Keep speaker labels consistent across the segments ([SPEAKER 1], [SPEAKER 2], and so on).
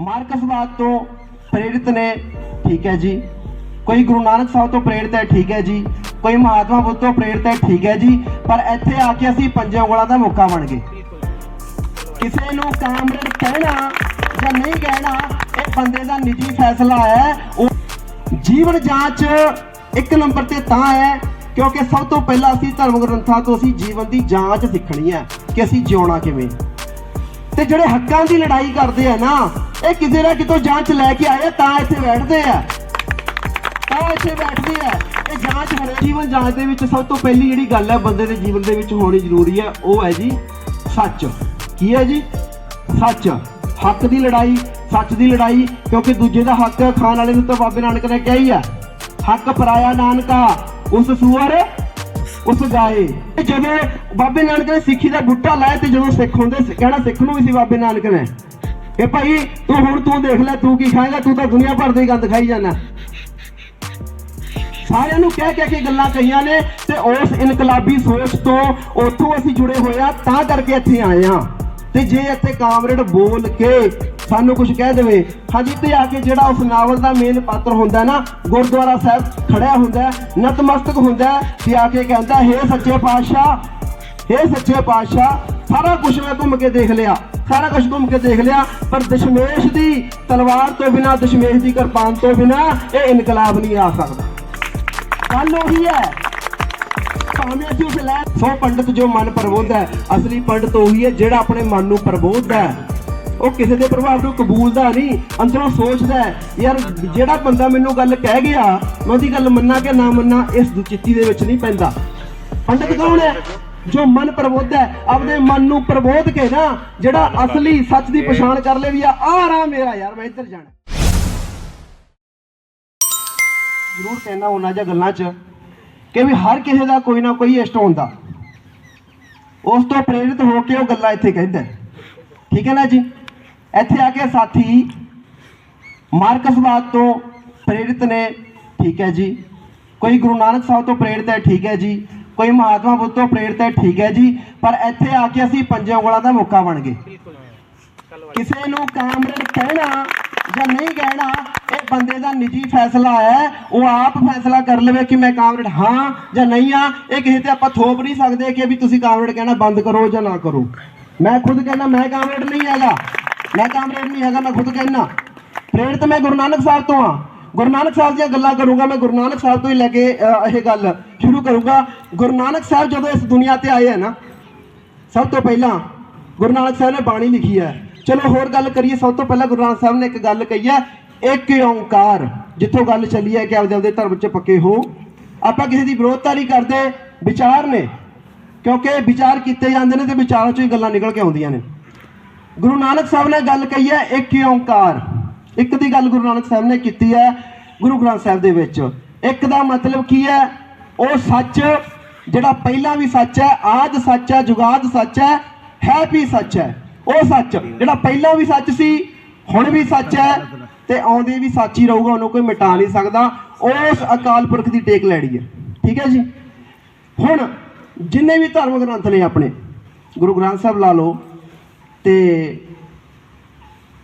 [SPEAKER 1] ਮਾਰਕਸਵਾਦ ਤੋਂ ਪ੍ਰੇਰਿਤ ਨੇ, ਠੀਕ ਹੈ ਜੀ। ਕੋਈ ਗੁਰੂ ਨਾਨਕ ਸਾਹਿਬ ਤੋਂ ਪ੍ਰੇਰਿਤ ਹੈ, ਠੀਕ ਹੈ ਜੀ। ਕੋਈ ਮਹਾਤਮਾ ਬੁੱਧ ਤੋਂ ਪ੍ਰੇਰਿਤ ਹੈ, ਠੀਕ ਹੈ ਜੀ। ਪਰ ਇੱਥੇ ਆ ਕੇ ਅਸੀਂ ਪੰਜੇ ਉਂਗਲਾਂ ਦਾ ਮੁੱਕਾ ਬਣ ਗਏ। ਕਿਸੇ ਨੂੰ ਕਾਮਰੇਡ ਕਹਿਣਾ ਜਾਂ ਨਹੀਂ ਕਹਿਣਾ ਇਹ ਬੰਦੇ ਦਾ ਨਿੱਜੀ ਫੈਸਲਾ ਹੈ। ਉਹ ਜੀਵਨ ਜਾਂਚ ਇੱਕ ਨੰਬਰ ਤੇ ਤਾਂ ਹੈ, ਕਿਉਂਕਿ ਸਭ ਤੋਂ ਪਹਿਲਾਂ ਅਸੀਂ ਧਰਮ ਗ੍ਰੰਥਾਂ ਤੋਂ ਅਸੀਂ ਜੀਵਨ ਦੀ ਜਾਂਚ ਸਿੱਖਣੀ ਹੈ ਕਿ ਅਸੀਂ ਜਿਉਣਾ ਕਿਵੇਂ। ਤੇ ਜਿਹੜੇ ਹੱਕਾਂ ਦੀ ਲੜਾਈ ਕਰਦੇ ਆ ਨਾ ਇਹ ਕਿਸੇ ਨਾ ਕਿਤੋਂ ਜਾਂਚ ਲੈ ਕੇ ਆਏ ਤਾਂ ਇੱਥੇ ਬੈਠਦੇ ਆ। ਤਾਂ ਇੱਥੇ ਬੈਠਦੇ ਆ। ਇਹ ਜਾਂਚ ਹੋਣੀ ਜੀਵਨ ਜਾਂਚ ਦੇ ਵਿੱਚ ਸਭ ਤੋਂ ਪਹਿਲੀ ਜਿਹੜੀ ਗੱਲ ਹੈ ਬੰਦੇ ਦੇ ਜੀਵਨ ਦੇ ਵਿੱਚ ਹੋਣੀ ਜ਼ਰੂਰੀ ਹੈ ਉਹ ਹੈ ਜੀ ਸੱਚ। ਕੀ ਹੈ ਜੀ? ਸੱਚ। ਹੱਕ ਦੀ ਲੜਾਈ, ਸੱਚ ਦੀ ਲੜਾਈ, ਕਿਉਂਕਿ ਦੂਜੇ ਦਾ ਹੱਕ ਖਾਣ ਵਾਲੇ ਨੂੰ ਤਾਂ ਬਾਬੇ ਨਾਨਕ ਨੇ ਕਿਹਾ ਹੀ ਆ। ਹੱਕ ਪਰਾਇਆ ਨਾਨਕਾ, ਉਸ ਸੂਰ ਉਸ ਗਾਏ। ਜਦੋਂ ਬਾਬੇ ਨਾਨਕ ਨੇ ਸਿੱਖੀ ਦਾ ਗੁੱਟਾ ਲਾਇਆ, ਤੇ ਜਦੋਂ ਸਿੱਖ ਹੁੰਦੇ, ਕਹਿਣਾ ਸਿੱਖ ਨੂੰ ਵੀ ਸੀ ਬਾਬੇ ਨਾਨਕ ਨੇ। ਇਹ ਭਾਈ, ਤੂੰ ਹੁਣ ਤੂੰ ਦੇਖ ਲੈ, ਤੂੰ ਕੀ ਖਾਏਗਾ? ਤੂੰ ਤਾਂ ਦੁਨੀਆ ਭਰ ਦੀ ਗੰਦ ਖਾਈ ਜਾਣਾ ਸਾਰਿਆਂ ਨੂੰ ਕਹਿ ਕਹਿ ਕੇ ਗੱਲਾਂ ਕਹੀਆਂ ਨੇ ਤੇ ਉਸ ਇਨਕਲਾਬੀ ਸੋਚ ਤੋਂ ਉੱਥੋਂ ਅਸੀਂ ਜੁੜੇ ਹੋਏ ਆ ਤਾਂ ਕਰਕੇ ਇੱਥੇ ਆਏ ਆ ਤੇ ਜੇ ਇੱਥੇ ਕਾਮਰੇਡ ਬੋਲ ਕੇ ਸਾਨੂੰ ਕੁਝ ਕਹਿ ਦੇਵੇ, ਹਾਂਜੀ, ਤੇ ਆ ਕੇ ਜਿਹੜਾ ਉਸ ਨਾਵਲ ਦਾ ਮੇਨ ਪਾਤਰ ਹੁੰਦਾ ਨਾ, ਗੁਰਦੁਆਰਾ ਸਾਹਿਬ ਖੜਿਆ ਹੁੰਦਾ ਨਤਮਸਤਕ ਹੁੰਦਾ ਤੇ ਆ ਕੇ ਕਹਿੰਦਾ, ਹੇ ਸੱਚੇ ਪਾਤਸ਼ਾਹ, ਹੇ ਸੱਚੇ ਪਾਤਸ਼ਾਹ ਸਾਰਾ ਕੁਝ ਮੈਂ ਘੁੰਮ ਕੇ ਦੇਖ ਲਿਆ, ਸਾਰਾ ਕੁਝ ਘੁੰਮ ਕੇ ਦੇਖ ਲਿਆ, ਪਰ ਦਸ਼ਮੇਸ਼ ਦੀ ਤਲਵਾਰ ਤੋਂ ਬਿਨਾ, ਦਸ਼ਮੇਸ਼ ਦੀ ਕਿਰਪਾਨ ਤੋਂ ਬਿਨਾ ਇਹ ਇਨਕਲਾਬ ਨਹੀਂ ਆ ਸਕਦਾ। ਗੱਲ ਉਹੀ ਹੈ, ਭਾਵੇਂ ਅਸੀਂ ਉਸ ਲੈ ਸੋ ਪੰਡਤ ਜੋ ਮਨ ਪ੍ਰਬੋਧ ਹੈ, ਅਸਲੀ ਪੰਡਤ ਉਹੀ ਹੈ ਜਿਹੜਾ ਆਪਣੇ ਮਨ ਨੂੰ ਪ੍ਰਬੋਧਦਾ ਹੈ। ਉਹ ਕਿਸੇ ਦੇ ਪ੍ਰਭਾਵ ਨੂੰ ਕਬੂਲਦਾ ਨਹੀਂ, ਅੰਦਰੋਂ ਸੋਚਦਾ ਹੈ, ਯਾਰ ਜਿਹੜਾ ਬੰਦਾ ਮੈਨੂੰ ਗੱਲ ਕਹਿ ਗਿਆ, ਮੈਂ ਉਹਦੀ ਗੱਲ ਮੰਨਾਂ ਕਿ ਨਾ ਮੰਨਾਂ, ਇਸ ਦੁਚਿੱਤੀ ਦੇ ਵਿੱਚ ਨਹੀਂ ਪੈਂਦਾ। ਪੰਡਤ ਕੌਣ ਹੈ? ਜੋ ਮਨ ਪ੍ਰਬੋਧਦਾ ਹੈ ਆਪਦੇ ਮਨ ਨੂੰ ਪ੍ਰਬੋਧ ਕੇ ਨਾ ਜਿਹੜਾ ਅਸਲੀ ਸੱਚ ਦੀ ਪਛਾਣ ਕਰ ਲੇ ਵੀ ਆ ਆਹ ਰਾਹ ਮੇਰਾ ਯਾਰ ਮੈਂ ਇੱਧਰ ਜਾਣਾ। ਜ਼ਰੂਰ ਕਹਿਣਾ ਉਹਨਾਂ ਜਿਹਾ ਗੱਲਾਂ 'ਚ ਕਿ ਵੀ ਹਰ ਕਿਸੇ ਦਾ ਕੋਈ ਨਾ ਕੋਈ ਇਸ਼ਟ ਹੁੰਦਾ। ਉਸ ਤੋਂ ਪ੍ਰੇਰਿਤ ਹੋ ਕੇ ਉਹ ਗੱਲਾਂ ਇੱਥੇ ਕਹਿੰਦਾ। ਠੀਕ ਹੈ ਨਾ ਜੀ? ਇੱਥੇ ਆ ਕੇ ਸਾਥੀ ਮਾਰਕਸਵਾਦ ਤੋਂ ਪ੍ਰੇਰਿਤ ਨੇ ਠੀਕ ਹੈ ਜੀ। ਕੋਈ ਗੁਰੂ ਨਾਨਕ ਸਾਹਿਬ ਤੋਂ ਪ੍ਰੇਰਿਤ ਹੈ ਠੀਕ ਹੈ ਜੀ। ਕੋਈ ਮਹਾਤਮਾ ਬੁੱਧ ਤੋਂ ਪ੍ਰੇਰਿਤ ਹੈ ਠੀਕ ਹੈ ਜੀ ਪਰ ਇੱਥੇ ਆ ਕੇ ਅਸੀਂ ਪੰਜੇ ਉਂਗਲਾਂ ਦਾ ਮੁੱਕਾ ਬਣ ਗਏ। ਕਿਸੇ ਨੂੰ ਕਾਮਰੇਡ ਕਹਿਣਾ ਜਾਂ ਨਹੀਂ ਕਹਿਣਾ ਇਹ ਬੰਦੇ ਦਾ ਨਿੱਜੀ ਫੈਸਲਾ ਹੈ। ਉਹ ਆਪ ਫੈਸਲਾ ਕਰ ਲਵੇ ਕਿ ਮੈਂ ਕਾਮਰੇਡ ਹਾਂ ਜਾਂ ਨਹੀਂ ਆ ਇਹ ਕਿਸੇ ਤੇ ਆਪਾਂ ਥੋਪ ਨਹੀਂ ਸਕਦੇ ਕਿ ਵੀ ਤੁਸੀਂ ਕਾਮਰੇਡ ਕਹਿਣਾ ਬੰਦ ਕਰੋ ਜਾਂ ਨਾ ਕਰੋ। ਮੈਂ ਖੁਦ ਕਹਿੰਦਾ ਮੈਂ ਕਾਮਰੇਡ ਨਹੀਂ ਹੈਗਾ। ਮੈਂ ਕਾਮਰੇਡ ਨਹੀਂ ਹੈਗਾ ਮੈਂ ਖੁਦ ਕਹਿਣਾ ਪ੍ਰੇਰਿਤ ਮੈਂ ਗੁਰੂ ਨਾਨਕ ਸਾਹਿਬ ਤੋਂ ਆ ਗੁਰੂ ਨਾਨਕ ਸਾਹਿਬ ਦੀਆਂ ਗੱਲਾਂ ਕਰੂੰਗਾ, ਮੈਂ ਗੁਰੂ ਨਾਨਕ ਸਾਹਿਬ ਤੋਂ ਹੀ ਲੈ ਕੇ ਇਹ ਗੱਲ ਸ਼ੁਰੂ ਕਰੂੰਗਾ। ਗੁਰੂ ਨਾਨਕ ਸਾਹਿਬ ਜਦੋਂ ਇਸ ਦੁਨੀਆ ਤੇ ਆਏ ਹੈ ਨਾ, ਸਭ ਤੋਂ ਪਹਿਲਾਂ ਗੁਰੂ ਨਾਨਕ ਸਾਹਿਬ ਨੇ ਬਾਣੀ ਲਿਖੀ ਹੈ। ਚਲੋ ਹੋਰ ਗੱਲ ਕਰੀਏ, ਸਭ ਤੋਂ ਪਹਿਲਾਂ ਗੁਰੂ ਨਾਨਕ ਸਾਹਿਬ ਨੇ ਇੱਕ ਗੱਲ ਕਹੀ ਹੈ, ਇੱਕ ਓੰਕਾਰ। ਜਿੱਥੋਂ ਗੱਲ ਚੱਲੀ ਹੈ ਕਿ ਆਪਦੇ ਆਪਦੇ ਧਰਮ 'ਚ ਪੱਕੇ ਹੋ। ਆਪਾਂ ਕਿਸੇ ਦੀ ਵਿਰੋਧਤਾ ਨਹੀਂ ਕਰਦੇ, ਵਿਚਾਰ ਨੇ। ਕਿਉਂਕਿ ਵਿਚਾਰ ਕੀਤੇ ਜਾਂਦੇ ਨੇ ਤੇ ਵਿਚਾਰਾਂ 'ਚੋਂ ਹੀ ਗੱਲਾਂ ਨਿਕਲ ਕੇ ਆਉਂਦੀਆਂ ਨੇ। ਗੁਰੂ ਨਾਨਕ ਸਾਹਿਬ ਨੇ ਗੱਲ ਕਹੀ ਹੈ, ਇੱਕ ਓੰਕਾਰ। ਇੱਕ ਦੀ ਗੱਲ ਗੁਰੂ ਨਾਨਕ ਸਾਹਿਬ ਨੇ ਕੀਤੀ ਹੈ, ਗੁਰੂ ਗ੍ਰੰਥ ਸਾਹਿਬ ਦੇ ਵਿੱਚ। ਇੱਕ ਦਾ ਮਤਲਬ ਕੀ ਹੈ? ਉਹ ਸੱਚ, ਜਿਹੜਾ ਪਹਿਲਾਂ ਵੀ ਸੱਚ ਹੈ, ਆਦ ਸੱਚ ਹੈ, ਜੁਗਾਦ ਸੱਚ ਹੈ ਹੈ ਵੀ ਸੱਚ ਹੈ। ਉਹ ਸੱਚ, ਜਿਹੜਾ ਪਹਿਲਾਂ ਵੀ ਸੱਚ ਸੀ, ਹੁਣ ਵੀ ਸੱਚ ਹੈ ਤੇ ਆਉਂਦੇ ਵੀ ਸੱਚ ਹੀ ਰਹੂਗਾ, ਉਹਨੂੰ ਕੋਈ ਮਿਟਾ ਨਹੀਂ ਸਕਦਾ। ਉਸ ਅਕਾਲ ਪੁਰਖ ਦੀ ਟੇਕ ਲੈਣੀ ਹੈ। ਠੀਕ ਹੈ ਜੀ? ਹੁਣ, ਜਿੰਨੇ ਵੀ ਧਰਮ ਗ੍ਰੰਥ ਨੇ ਆਪਣੇ, ਗੁਰੂ ਗ੍ਰੰਥ ਸਾਹਿਬ ਲਾ ਲਓ ਤੇ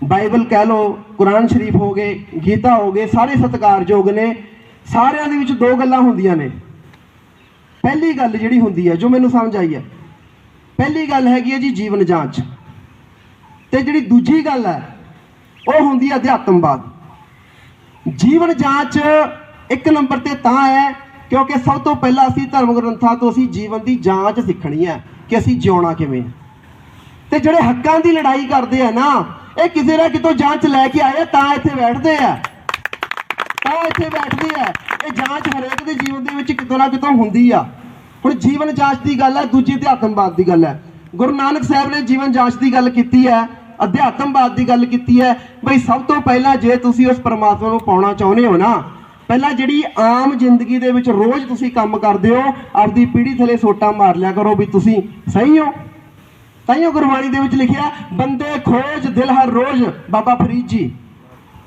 [SPEAKER 1] ਬਾਈਬਲ ਕਹਿ ਲਓ, ਕੁਰਾਨ ਸ਼ਰੀਫ ਹੋ ਗਏ, ਗੀਤਾ ਹੋ ਗਏ, ਸਾਰੇ ਸਤਿਕਾਰਯੋਗ ਨੇ, ਸਾਰਿਆਂ ਦੇ ਵਿੱਚ ਦੋ ਗੱਲਾਂ ਹੁੰਦੀਆਂ ਨੇ। ਪਹਿਲੀ ਗੱਲ ਜਿਹੜੀ ਹੁੰਦੀ ਹੈ, ਜੋ ਮੈਨੂੰ ਸਮਝ ਆਈ ਹੈ, ਪਹਿਲੀ ਗੱਲ ਹੈਗੀ ਹੈ ਜੀ ਜੀਵਨ ਜਾਂਚ। ਤੇ ਜਿਹੜੀ ਦੂਜੀ ਗੱਲ ਹੈ, ਉਹ ਹੁੰਦੀ ਹੈ ਅਧਿਆਤਮਵਾਦ। ਜੀਵਨ ਜਾਂਚ ਇੱਕ ਨੰਬਰ ਤੇ ਤਾਂ ਹੈ, ਕਿਉਂਕਿ ਸਭ ਤੋਂ ਪਹਿਲਾਂ ਅਸੀਂ ਧਰਮ ਗ੍ਰੰਥਾਂ ਤੋਂ ਅਸੀਂ ਜੀਵਨ ਦੀ ਜਾਂਚ ਸਿੱਖਣੀ ਹੈ ਕਿ ਅਸੀਂ ਜਿਉਣਾ ਕਿਵੇਂ। ਤੇ ਜਿਹੜੇ ਹੱਕਾਂ ਦੀ ਲੜਾਈ ਕਰਦੇ ਆ ਨਾ ਇਹ ਕਿਸੇ ਨਾ ਕਿਤੋਂ ਜਾਂਚ ਲੈ ਕੇ ਆਏ ਤਾਂ ਇੱਥੇ ਬੈਠਦੇ ਆ। ਤਾਂ ਇੱਥੇ ਬੈਠਦੇ ਆ। ਇਹ ਜਾਂਚ ਹਰੇਕ ਦੇ ਜੀਵਨ ਦੇ ਵਿੱਚ ਕਿਤੋਂ ਨਾ ਕਿਤੋਂ ਹੁੰਦੀ ਆ। ਹੁਣ ਜੀਵਨ ਜਾਂਚ ਦੀ ਗੱਲ ਹੈ ਦੂਜੀ ਅਧਿਆਤਮਵਾਦ ਦੀ ਗੱਲ ਹੈ ਗੁਰੂ ਨਾਨਕ ਸਾਹਿਬ ਨੇ ਜੀਵਨ ਜਾਂਚ ਦੀ ਗੱਲ ਕੀਤੀ ਹੈ ਅਧਿਆਤਮਵਾਦ ਦੀ ਗੱਲ ਕੀਤੀ ਹੈ ਬਈ ਸਭ ਤੋਂ ਪਹਿਲਾਂ ਜੇ ਤੁਸੀਂ ਉਸ ਪਰਮਾਤਮਾ ਨੂੰ ਪਾਉਣਾ ਚਾਹੁੰਦੇ ਹੋ ਨਾ, ਪਹਿਲਾਂ ਜਿਹੜੀ ਆਮ ਜ਼ਿੰਦਗੀ ਦੇ ਵਿੱਚ ਰੋਜ਼ ਤੁਸੀਂ ਕੰਮ ਕਰਦੇ ਹੋ, ਆਪਦੀ ਪੀੜੀ ਥਲੇ ਸੋਟਾ ਮਾਰ ਲਿਆ ਕਰੋ ਵੀ ਤੁਸੀਂ ਸਹੀ ਹੋ। ਤਾਈਓ ਗੁਰਬਾਣੀ ਦੇ ਵਿੱਚ ਲਿਖਿਆ ਬੰਦੇ ਖੋਜ ਦਿਲ ਹਰ ਰੋਜ਼ ਬਾਬਾ ਫਰੀਦ ਜੀ।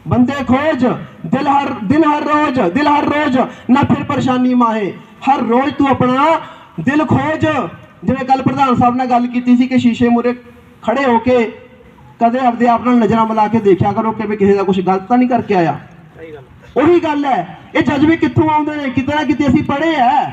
[SPEAKER 1] ਬੰਦੇ ਖੋਜ ਦਿਲ ਹਰ ਦਿਨ ਹਰ ਰੋਜ਼ ਦਿਲ ਹਰ ਰੋਜ਼ ਨਾ ਫਿਰ ਪਰੇਸ਼ਾਨੀ ਮਾਹੇ। ਹਰ ਰੋਜ਼ ਤੂੰ ਆਪਣਾ ਦਿਲ ਖੋਜ। ਜਿਵੇਂ ਕੱਲ ਪ੍ਰਧਾਨ ਸਾਹਿਬ ਨਾਲ ਗੱਲ ਕੀਤੀ ਸੀ ਕਿ ਸ਼ੀਸ਼ੇ ਮੂਰੇ ਖੜੇ ਹੋ ਕੇ ਕਦੇ ਆਪਦੇ ਆਪ ਨਾਲ ਨਜ਼ਰਾਂ ਮਿਲਾ ਕੇ ਦੇਖਿਆ ਕਰੋ ਕਿ ਵੀ ਕਿਸੇ ਦਾ ਕੁਝ ਗਲਤ ਤਾਂ ਨਹੀਂ ਕਰਕੇ ਆਇਆ। ਉਹੀ ਗੱਲ ਹੈ। ਇਹ ਜਜ਼ਬੇ ਕਿੱਥੋਂ ਆਉਂਦੇ ਨੇ? ਕਿਤੇ ਨਾ ਕਿਤੇ ਅਸੀਂ ਪੜ੍ਹੇ ਐ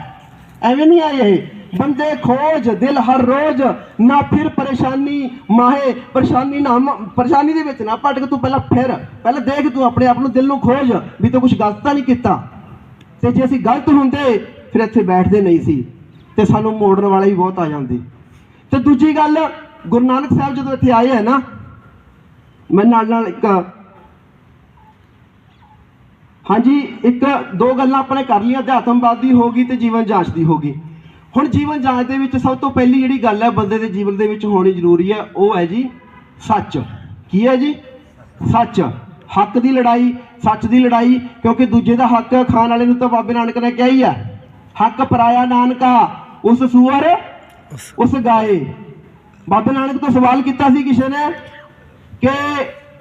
[SPEAKER 1] ਐਵੇਂ ਨਹੀਂ ਆਏ ਇਹ। ਬੰਦੇ ਖੋਜ, ਦਿਲ ਹਰ ਰੋਜ਼, ਨਾ ਫਿਰ ਪਰੇਸ਼ਾਨੀ, ਮਾਹੇ, ਪਰੇਸ਼ਾਨੀ ਨਾ, ਪਰੇਸ਼ਾਨੀ ਦੇ ਵਿੱਚ ਨਾ ਭਟਕ ਤੂੰ ਪਹਿਲਾਂ ਫਿਰ। ਪਹਿਲਾਂ ਦੇਖ ਤੂੰ ਆਪਣੇ ਆਪ ਨੂੰ ਦਿਲ ਨੂੰ ਖੋਜ, ਵੀ ਤੂੰ ਕੁਝ ਗਲਤ ਤਾਂ ਨਹੀਂ ਕੀਤਾ। ਤੇ ਜੇ ਅਸੀਂ ਗਲਤ ਹੁੰਦੇ, ਫਿਰ ਇੱਥੇ ਬੈਠਦੇ ਨਹੀਂ ਸੀ। ਤੇ ਸਾਨੂੰ ਮੋੜਨ ਵਾਲੇ ਵੀ ਬਹੁਤ ਆ ਜਾਂਦੇ। ਤੇ ਦੂਜੀ ਗੱਲ, ਗੁਰੂ ਨਾਨਕ ਸਾਹਿਬ ਜਦੋਂ ਇੱਥੇ ਆਏ ਹੈ ਨਾ, ਮੈਂ ਨਾਲ ਨਾਲ ਇੱਕ ਹਾਂਜੀ, ਇੱਕ ਦੋ ਗੱਲਾਂ ਆਪਾਂ ਕਰ ਲਈਆਂ, ਅਧਿਆਤਮਵਾਦ ਦੀ ਹੋ ਗਈ ਤੇ ਜੀਵਨ ਜਾਂਚ ਦੀ ਹੋ ਗਈ। ਹੁਣ ਜੀਵਨ ਜਾਂਚ ਦੇ ਵਿੱਚ ਸਭ ਤੋਂ ਪਹਿਲੀ ਜਿਹੜੀ ਗੱਲ ਹੈ ਬੰਦੇ ਦੇ ਜੀਵਨ ਦੇ ਵਿੱਚ ਹੋਣੀ ਜ਼ਰੂਰੀ ਹੈ, ਉਹ ਹੈ ਜੀ ਸੱਚ। ਕੀ ਹੈ ਜੀ? ਸੱਚ। ਹੱਕ ਦੀ ਲੜਾਈ, ਸੱਚ ਦੀ ਲੜਾਈ, ਕਿਉਂਕਿ ਦੂਜੇ ਦਾ ਹੱਕ ਖਾਣ ਵਾਲੇ ਨੂੰ ਤਾਂ ਬਾਬੇ ਨਾਨਕ ਨੇ ਕਿਹਾ ਹੀ ਹੈ। ਹੱਕ ਪਰਾਇਆ ਨਾਨਕਾ, ਉਸ ਸੂਰ ਉਸ ਗਾਏ। ਬਾਬੇ ਨਾਨਕ ਤੋਂ ਸਵਾਲ ਕੀਤਾ ਸੀ ਕਿਸੇ ਨੇ ਕਿ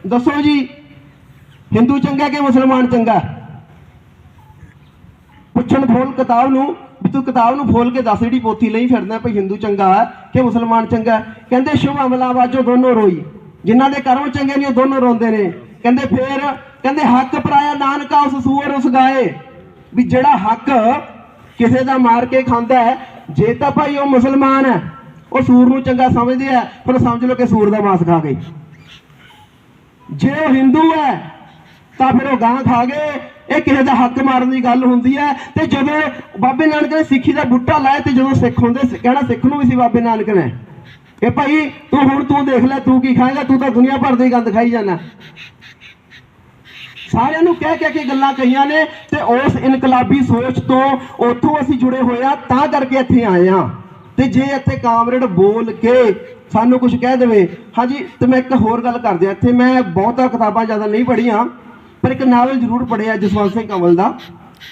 [SPEAKER 1] ਦੱਸੋ ਜੀ, ਹਿੰਦੂ ਚੰਗਾ ਕਿ ਮੁਸਲਮਾਨ ਚੰਗਾ? ਪੁੱਛਣ ਫੋਲ ਕਿਤਾਬ ਨੂੰ ਵੀ ਤੂੰ ਕਿਤਾਬ ਨੂੰ ਫੋਲ ਕੇ ਦੱਸ ਜਿਹੜੀ ਪੋਥੀ ਲਈ ਫਿਰਦਾ ਭਈ ਹਿੰਦੂ ਚੰਗਾ ਹੈ ਕਿ ਮੁਸਲਮਾਨ ਚੰਗਾ ਕਹਿੰਦੇ ਸ਼ੁਭ ਅਮਲਾ ਦੋਨੋਂ ਰੋਈ। ਜਿਨ੍ਹਾਂ ਦੇ ਕਰਮ ਚੰਗੇ ਨੇ, ਉਹ ਦੋਨੋਂ ਰੋਂਦੇ ਨੇ। ਕਹਿੰਦੇ ਫੇਰ, ਕਹਿੰਦੇ ਹੱਕ ਪਰਾਇਆ ਨਾਨਕਾ ਉਸ ਸੂਰ ਉਸ ਗਾਏ। ਵੀ ਜਿਹੜਾ ਹੱਕ ਕਿਸੇ ਦਾ ਮਾਰ ਕੇ ਖਾਂਦਾ ਹੈ, ਜੇ ਤਾਂ ਭਾਈ ਉਹ ਮੁਸਲਮਾਨ ਹੈ, ਉਹ ਸੂਰ ਨੂੰ ਚੰਗਾ ਸਮਝਦੇ ਆ ਫਿਰ ਸਮਝ ਲਓ ਕਿ ਸੂਰ ਦਾ ਮਾਸ ਖਾ ਗਏ। ਜੇ ਉਹ ਹਿੰਦੂ ਹੈ ਤਾਂ ਫਿਰ ਉਹ ਗਾਂ ਖਾ ਗਏ। ਇਹ ਕਿਸੇ ਦਾ ਹੱਕ ਮਾਰਨ ਦੀ ਗੱਲ ਹੁੰਦੀ ਹੈ। ਤੇ ਜਦੋਂ ਬਾਬੇ ਨਾਨਕ ਨੇ ਸਿੱਖੀ ਦਾ ਬੁੱਟਾ ਲਾਇਆ ਤੇ ਜਦੋਂ ਸਿੱਖ ਹੁੰਦੇ ਕਹਿਣਾ ਸਿੱਖ ਨੂੰ ਵੀ ਸੀ ਬਾਬੇ ਨਾਨਕ ਨੇ। ਇਹ ਭਾਈ, ਤੂੰ ਹੁਣ ਤੂੰ ਦੇਖ ਲੈ, ਤੂੰ ਕੀ ਖਾਏਗਾ? ਤੂੰ ਤਾਂ ਦੁਨੀਆ ਭਰ ਦੀ ਗੰਦ ਖਾਈ ਜਾਣਾ ਸਾਰਿਆਂ ਨੂੰ ਕਹਿ ਕਹਿ ਕੇ ਗੱਲਾਂ ਕਹੀਆਂ ਨੇ ਤੇ ਉਸ ਇਨਕਲਾਬੀ ਸੋਚ ਤੋਂ ਉੱਥੋਂ ਅਸੀਂ ਜੁੜੇ ਹੋਏ ਆ ਤਾਂ ਕਰਕੇ ਇੱਥੇ ਆਏ ਆ ਤੇ ਜੇ ਇੱਥੇ ਕਾਮਰੇਡ ਬੋਲ ਕੇ ਸਾਨੂੰ ਕੁਝ ਕਹਿ ਦੇਵੇ। ਹਾਂਜੀ, ਤੇ ਮੈਂ ਇੱਕ ਹੋਰ ਗੱਲ ਕਰ ਦਿਆਂ ਇੱਥੇ, ਮੈਂ ਬਹੁਤਾ ਕਿਤਾਬਾਂ ਜ਼ਿਆਦਾ ਨਹੀਂ ਪੜ੍ਹੀਆਂ। ਪਰ ਇੱਕ ਨਾਵਲ ਜ਼ਰੂਰ ਪੜ੍ਹਿਆ ਜਸਵੰਤ ਸਿੰਘ ਕੰਵਲ ਦਾ,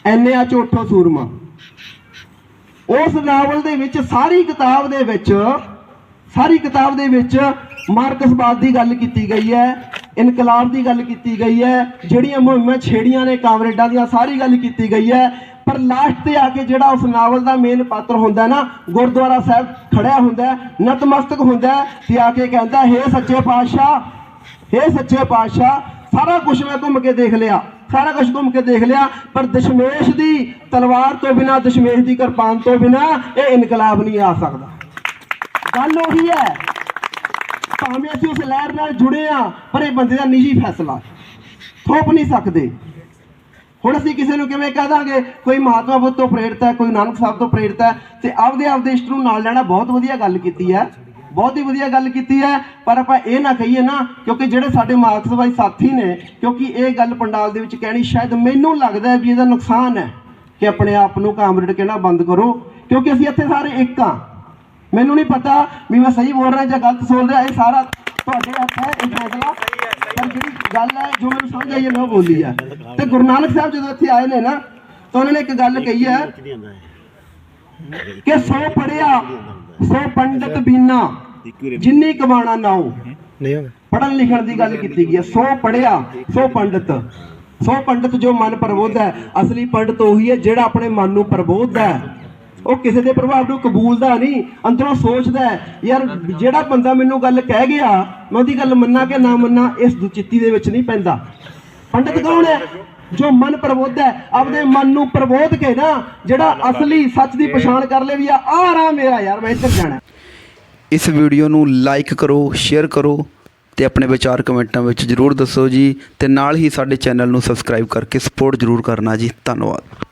[SPEAKER 1] ਐਨੇ ਆ ਝੋਠੋ ਸੂਰਮਾ। ਉਸ ਨਾਵਲ ਦੇ ਵਿੱਚ ਸਾਰੀ ਕਿਤਾਬ ਦੇ ਵਿੱਚ, ਸਾਰੀ ਕਿਤਾਬ ਦੇ ਵਿੱਚ ਮਾਰਕਸਵਾਦ ਦੀ ਗੱਲ ਕੀਤੀ ਗਈ ਹੈ, ਇਨਕਲਾਬ ਦੀ ਗੱਲ ਕੀਤੀ ਗਈ ਹੈ, ਜਿਹੜੀਆਂ ਮੁਹਿੰਮਾਂ ਛੇੜੀਆਂ ਨੇ, ਕਾਮਰੇਡਾਂ ਦੀਆਂ ਸਾਰੀ ਗੱਲ ਕੀਤੀ ਗਈ ਹੈ, ਪਰ ਲਾਸਟ ਤੇ ਆ ਕੇ ਜਿਹੜਾ ਉਸ ਨਾਵਲ ਦਾ ਮੇਨ ਪਾਤਰ ਹੁੰਦਾ ਨਾ, ਗੁਰਦੁਆਰਾ ਸਾਹਿਬ ਖੜਿਆ ਹੁੰਦਾ ਨਤਮਸਤਕ ਹੁੰਦਾ ਹੈ ਤੇ ਆ ਕੇ ਕਹਿੰਦਾ, ਹੈ ਸੱਚੇ ਪਾਤਸ਼ਾਹ, ਹੇ ਸੱਚੇ ਪਾਤਸ਼ਾਹ ਸਾਰਾ ਕੁਝ ਮੈਂ ਘੁੰਮ ਕੇ ਦੇਖ ਲਿਆ, ਸਾਰਾ ਕੁਝ ਘੁੰਮ ਕੇ ਦੇਖ ਲਿਆ, ਪਰ ਦਸ਼ਮੇਸ਼ ਦੀ ਤਲਵਾਰ ਤੋਂ ਬਿਨਾ, ਦਸ਼ਮੇਸ਼ ਦੀ ਕਿਰਪਾਨ ਤੋਂ ਬਿਨਾ ਇਹ ਇਨਕਲਾਬ ਨਹੀਂ ਆ ਸਕਦਾ। ਗੱਲ ਉਹੀ ਹੈ, ਭਾਵੇਂ ਅਸੀਂ ਉਸ ਲਹਿਰ ਨਾਲ ਜੁੜੇ ਆ ਪਰ ਇਹ ਬੰਦੇ ਦਾ ਨਿੱਜੀ ਫੈਸਲਾ ਥੋਪ ਨਹੀਂ ਸਕਦੇ। ਹੁਣ ਅਸੀਂ ਕਿਸੇ ਨੂੰ ਕਿਵੇਂ ਕਹਿ ਦਾਂਗੇ, ਕੋਈ ਮਹਾਤਮਾ ਬੁੱਧ ਤੋਂ ਪ੍ਰੇਰਿਤ ਹੈ, ਕੋਈ ਨਾਨਕ ਸਾਹਿਬ ਤੋਂ ਪ੍ਰੇਰਿਤ ਹੈ, ਤੇ ਆਪਦੇ ਆਪਦੇ ਇਸ਼ਟ ਨੂੰ ਨਾਲ ਲੈਣਾ ਬਹੁਤ ਵਧੀਆ ਗੱਲ ਕੀਤੀ ਹੈ। ਬਹੁਤ ਹੀ ਵਧੀਆ ਗੱਲ ਕੀਤੀ ਹੈ ਪਰ ਆਪਾਂ ਇਹ ਨਾ ਕਹੀਏ ਨਾ ਕਿਉਂਕਿ ਜਿਹੜੇ ਸਾਡੇ ਮਾਰਕਸਵਾਦੀ ਸਾਥੀ ਨੇ ਕਿਉਂਕਿ ਇਹ ਗੱਲ ਪੰਡਾਲ ਦੇ ਵਿੱਚ ਕਹਿਣੀ ਸ਼ਾਇਦ ਮੈਨੂੰ ਲੱਗਦਾ ਵੀ ਇਹਦਾ ਨੁਕਸਾਨ ਹੈ ਕਿ ਆਪਣੇ ਆਪ ਨੂੰ ਕਾਮਰੇਡ ਕਹਿਣਾ ਬੰਦ ਕਰੋ ਕਿਉਂਕਿ ਅਸੀਂ ਇੱਥੇ ਸਾਰੇ ਇੱਕ ਆ ਮੈਨੂੰ ਨਹੀਂ ਪਤਾ ਵੀ ਮੈਂ ਸਹੀ ਬੋਲ ਰਿਹਾ ਜਾਂ ਗਲਤ ਬੋਲ ਰਿਹਾ ਇਹ ਸਾਰਾ ਤੁਹਾਡੇ ਹੱਥ ਹੈ ਇਹ ਫੈਸਲਾ ਪਰ ਜਿਹੜੀ ਗੱਲ ਹੈ ਜੋ ਮੈਨੂੰ ਸਮਝ ਆਈ ਹੈ ਮੈਂ ਉਹ ਬੋਲੀ ਹੈ ਤੇ ਗੁਰੂ ਨਾਨਕ ਸਾਹਿਬ ਜਦੋਂ ਇੱਥੇ ਆਏ ਨੇ ਨਾ ਤਾਂ ਉਹਨਾਂ ਨੇ ਇੱਕ ਗੱਲ ਕਹੀ ਹੈ ਕਿ ਸੋ ਪੜਿਆ ਸੋ ਪੰਡਤ ਬੀਨਾ ਜਿੰਨੀ ਕਮਾਣਾ ਨਾਉ ਪੜਨ ਲਿਖਣ ਦੀ ਗੱਲ ਕੀਤੀ ਗਈ ਹੈ। ਸੋ ਪੜਿਆ ਸੋ ਪੰਡਤ। ਸੋ ਪੰਡਤ ਜੋ ਮਨ ਪ੍ਰਬੋਧਦਾ ਹੈ ਅਸਲੀ ਪੰਡਤ ਉਹੀ ਹੈ ਜਿਹੜਾ ਆਪਣੇ ਮਨ ਨੂੰ ਪ੍ਰਬੋਧਦਾ ਹੈ। ਉਹ ਕਿਸੇ ਦੇ ਪ੍ਰਭਾਵ ਨੂੰ ਕਬੂਲਦਾ ਨਹੀਂ ਅੰਦਰੋਂ ਸੋਚਦਾ ਯਾਰ ਜਿਹੜਾ ਬੰਦਾ ਮੈਨੂੰ ਗੱਲ ਕਹਿ ਗਿਆ ਮੈਂ ਉਹਦੀ ਗੱਲ ਮੰਨਾਂ ਕਿ ਨਾ ਮੰਨਾਂ ਇਸ ਦੁਚਿੱਤੀ ਦੇ ਵਿੱਚ ਨਹੀਂ ਪੈਂਦਾ। ਪੰਡਤ ਕੌਣ ਹੈ? ਜੋ ਮਨ ਪ੍ਰਬੋਧਦਾ ਹੈ ਆਪਦੇ ਮਨ ਨੂੰ ਪ੍ਰਬੋਧ ਕੇ ਨਾ ਜਿਹੜਾ ਅਸਲੀ ਸੱਚ ਦੀ ਪਛਾਣ ਕਰ ਲੇ ਵੀ ਆ ਆਹ ਰਾਹ ਮੇਰਾ ਯਾਰ ਮੈਂ ਇੱਧਰ ਜਾਣਾ।
[SPEAKER 2] ਇਸ ਵੀਡੀਓ ਨੂੰ ਲਾਈਕ ਕਰੋ ਸ਼ੇਅਰ ਕਰੋ ਤੇ ਆਪਣੇ ਵਿਚਾਰ ਕਮੈਂਟਾਂ ਵਿੱਚ ਜਰੂਰ ਦੱਸੋ ਜੀ ਤੇ ਨਾਲ ਹੀ ਸਾਡੇ ਚੈਨਲ ਨੂੰ ਸਬਸਕ੍ਰਾਈਬ ਕਰਕੇ ਸਪੋਰਟ ਜਰੂਰ ਕਰਨਾ ਜੀ। ਧੰਨਵਾਦ।